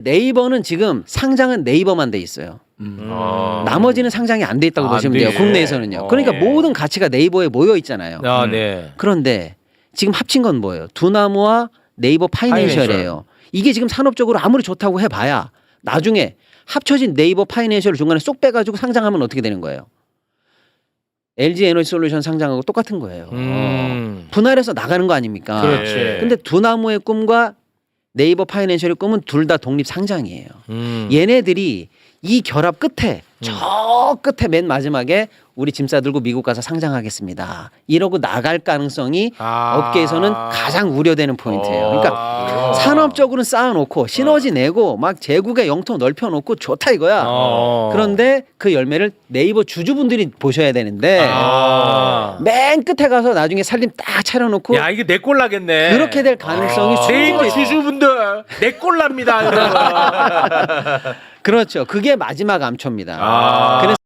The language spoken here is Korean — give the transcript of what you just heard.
네이버는 지금 상장은 네이버만 돼 있어요. 아. 나머지는 상장이 안 돼 있다고 안 보시면 돼. 돼요. 국내에서는요. 어. 그러니까 네. 모든 가치가 네이버에 모여 있잖아요. 아, 음. 네. 그런데 지금 합친 건 뭐예요? 두나무와 네이버 파이낸셜이에요. 파이낸셜. 이게 지금 산업적으로 아무리 좋다고 해봐야 나중에 합쳐진 네이버 파이낸셜을 중간에 쏙 빼가지고 상장하면 어떻게 되는 거예요? LG 에너지 솔루션 상장하고 똑같은 거예요. 음. 분할해서 나가는 거 아닙니까? 그렇지. 근데 두나무의 꿈과 네이버 파이낸셜의 꿈은 둘 다 독립 상장이에요. 음. 얘네들이 이 결합 끝에 저 끝에 맨 마지막에 우리 짐 싸들고 미국 가서 상장하겠습니다. 이러고 나갈 가능성이 아. 업계에서는 가장 우려되는 포인트예요. 그러니까 아. 산업적으로는 쌓아놓고 시너지 내고 막 제국의 영토 넓혀놓고 좋다 이거야. 어. 그런데 그 열매를 네이버 주주분들이 보셔야 되는데 아. 맨 끝에 가서 나중에 살림 딱 차려놓고 야 이게 내꼴 나겠네. 그렇게 될 가능성이 네이버 충분히 주주분들 내꼴 납니다. 그렇죠. 그게 마지막 암초입니다. 아. 그래서